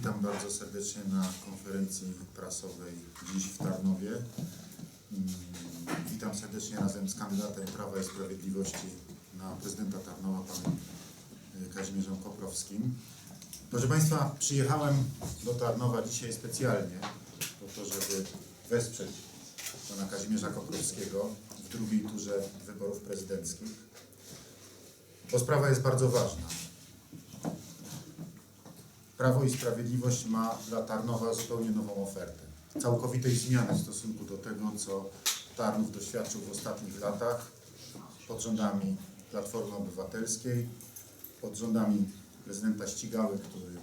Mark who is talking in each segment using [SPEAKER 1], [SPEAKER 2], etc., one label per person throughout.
[SPEAKER 1] Witam bardzo serdecznie na konferencji prasowej dziś w Tarnowie. Mm, Witam serdecznie razem z kandydatem Prawa i Sprawiedliwości na prezydenta Tarnowa, panem y, Kazimierzem Koprowskim. Proszę Państwa, przyjechałem do Tarnowa dzisiaj specjalnie po to, żeby wesprzeć pana Kazimierza Koprowskiego w drugiej turze wyborów prezydenckich, bo sprawa jest bardzo ważna. Prawo i Sprawiedliwość ma dla Tarnowa zupełnie nową ofertę. Całkowitej zmiany w stosunku do tego, co Tarnów doświadczył w ostatnich latach pod rządami Platformy Obywatelskiej, pod rządami prezydenta Ścigały, który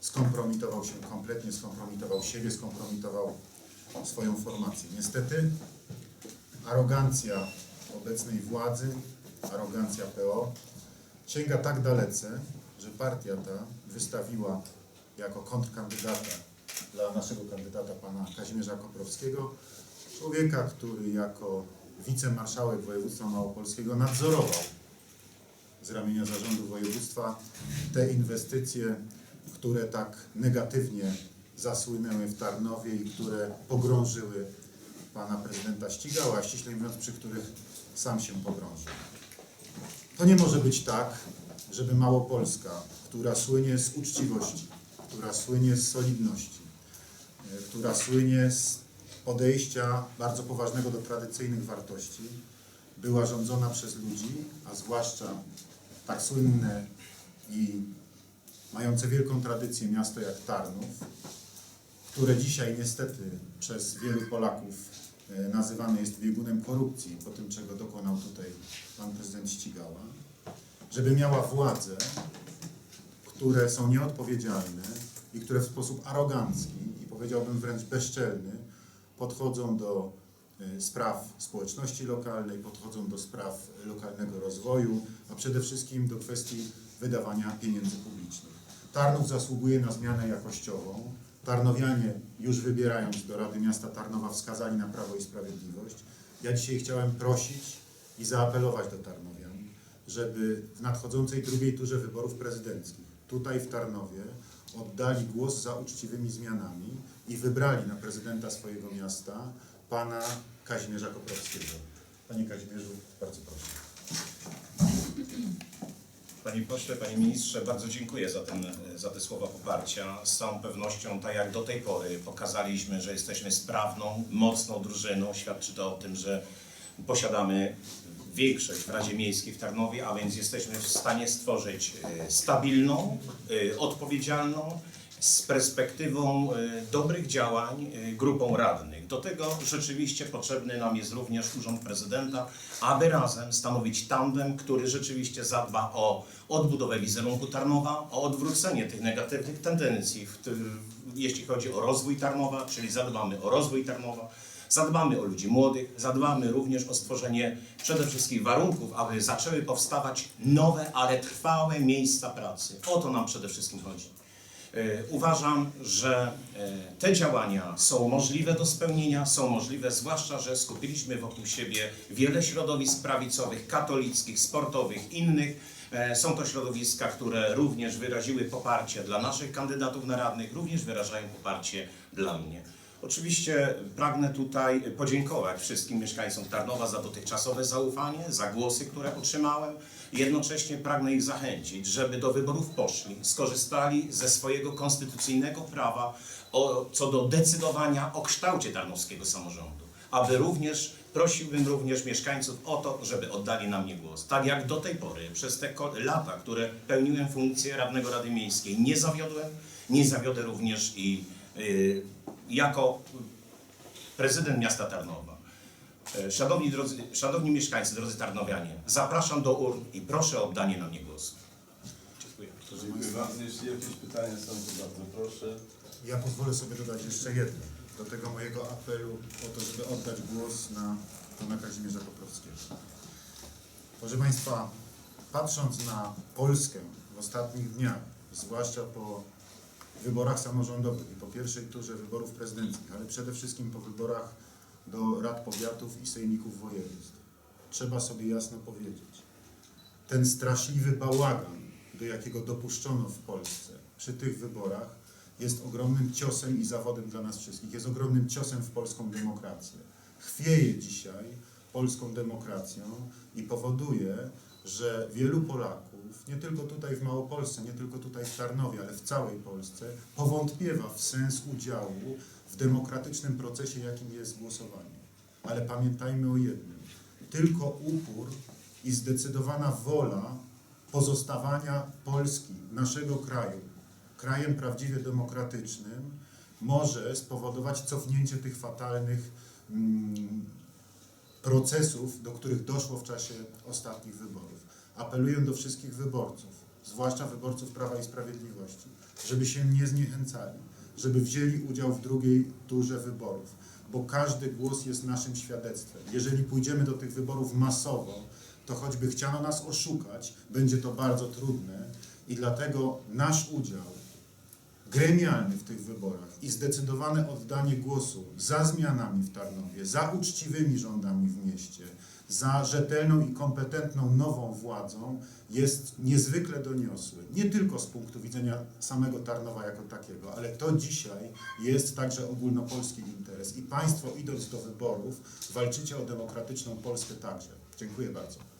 [SPEAKER 1] skompromitował się kompletnie, skompromitował siebie, skompromitował swoją formację. Niestety arogancja obecnej władzy, arogancja PO sięga tak dalece, że partia ta wystawiła jako kontrkandydata dla naszego kandydata pana Kazimierza Koprowskiego człowieka, który jako wicemarszałek województwa małopolskiego nadzorował z ramienia zarządu województwa te inwestycje, które tak negatywnie zasłynęły w Tarnowie i które pogrążyły pana prezydenta Ścigała, a ściślej mówiąc, przy których sam się pogrążył. To nie może być tak, żeby Małopolska, która słynie z uczciwości, która słynie z solidności, e, która słynie z podejścia bardzo poważnego do tradycyjnych wartości, była rządzona przez ludzi, a zwłaszcza tak słynne i mające wielką tradycję miasto jak Tarnów, które dzisiaj niestety przez wielu Polaków e, nazywane jest biegunem korupcji, po tym czego dokonał tutaj pan prezydent Ścigała, żeby miała władzę, które są nieodpowiedzialne i które w sposób arogancki i powiedziałbym wręcz bezczelny podchodzą do e, spraw społeczności lokalnej, podchodzą do spraw lokalnego rozwoju, a przede wszystkim do kwestii wydawania pieniędzy publicznych. Tarnów zasługuje na zmianę jakościową. Tarnowianie, już wybierając do Rady Miasta Tarnowa, wskazali na Prawo i Sprawiedliwość. Ja dzisiaj chciałem prosić i zaapelować do Tarnowian, żeby w nadchodzącej drugiej turze wyborów prezydenckich tutaj w Tarnowie oddali głos za uczciwymi zmianami i wybrali na prezydenta swojego miasta pana Kazimierza Koprowskiego. Panie Kazimierzu, bardzo proszę.
[SPEAKER 2] Panie pośle, panie ministrze, bardzo dziękuję za, ten, za te słowa poparcia. Z całą pewnością, tak jak do tej pory, pokazaliśmy, że jesteśmy sprawną, mocną drużyną. Świadczy to o tym, że posiadamy większość w Radzie Miejskiej w Tarnowie, a więc jesteśmy w stanie stworzyć e, stabilną, e, odpowiedzialną, z perspektywą e, dobrych działań grupą radnych. Do tego rzeczywiście potrzebny nam jest również Urząd Prezydenta, aby razem stanowić tandem, który rzeczywiście zadba o odbudowę wizerunku Tarnowa, o odwrócenie tych negatywnych tendencji, w tym, jeśli chodzi o rozwój Tarnowa, czyli zadbamy o rozwój Tarnowa, zadbamy o ludzi młodych, zadbamy również o stworzenie przede wszystkim warunków, aby zaczęły powstawać nowe, ale trwałe miejsca pracy. O to nam przede wszystkim chodzi. E, Uważam, że e, te działania są możliwe do spełnienia, są możliwe, zwłaszcza, że skupiliśmy wokół siebie wiele środowisk prawicowych, katolickich, sportowych, innych. E, Są to środowiska, które również wyraziły poparcie dla naszych kandydatów na radnych, również wyrażają poparcie dla mnie. Oczywiście pragnę tutaj podziękować wszystkim mieszkańcom Tarnowa za dotychczasowe zaufanie, za głosy, które otrzymałem. Jednocześnie pragnę ich zachęcić, żeby do wyborów poszli, skorzystali ze swojego konstytucyjnego prawa o, co do decydowania o kształcie tarnowskiego samorządu. Aby również, prosiłbym również mieszkańców o to, żeby oddali na mnie głos. Tak jak do tej pory, przez te lata, które pełniłem funkcję radnego Rady Miejskiej, nie zawiodłem, nie zawiodę również i jako prezydent miasta Tarnowa. E, Szanowni, drodzy, szanowni mieszkańcy, drodzy Tarnowianie, zapraszam do urn i proszę o oddanie na mnie głosu. Dziękuję.
[SPEAKER 3] Dziękuję bardzo. Jeśli jakieś pytania są, to bardzo proszę.
[SPEAKER 1] Ja pozwolę sobie dodać jeszcze jedno do tego mojego apelu o to, żeby oddać głos na pana Kazimierza Koprowskiego. Proszę Państwa, patrząc na Polskę w ostatnich dniach, zwłaszcza po wyborach samorządowych i po pierwszej turze wyborów prezydenckich, ale przede wszystkim po wyborach do rad powiatów i sejmików województw, trzeba sobie jasno powiedzieć, ten straszliwy bałagan, do jakiego dopuszczono w Polsce przy tych wyborach, jest ogromnym ciosem i zawodem dla nas wszystkich, jest ogromnym ciosem w polską demokrację. Chwieje dzisiaj polską demokracją i powoduje, że wielu Polaków, nie tylko tutaj w Małopolsce, nie tylko tutaj w Tarnowie, ale w całej Polsce, powątpiewa w sens udziału w demokratycznym procesie, jakim jest głosowanie. Ale pamiętajmy o jednym. Tylko upór i zdecydowana wola pozostawania Polski, naszego kraju, krajem prawdziwie demokratycznym, może spowodować cofnięcie tych fatalnych mm, procesów, do których doszło w czasie ostatnich wyborów. Apeluję do wszystkich wyborców, zwłaszcza wyborców Prawa i Sprawiedliwości, żeby się nie zniechęcali, żeby wzięli udział w drugiej turze wyborów, bo każdy głos jest naszym świadectwem. Jeżeli pójdziemy do tych wyborów masowo, to choćby chciano nas oszukać, będzie to bardzo trudne i dlatego nasz udział gremialny w tych wyborach i zdecydowane oddanie głosu za zmianami w Tarnowie, za uczciwymi rządami w mieście, za rzetelną i kompetentną nową władzą jest niezwykle doniosły. Nie tylko z punktu widzenia samego Tarnowa jako takiego, ale to dzisiaj jest także ogólnopolski interes i Państwo idąc do wyborów walczycie o demokratyczną Polskę także. Dziękuję bardzo.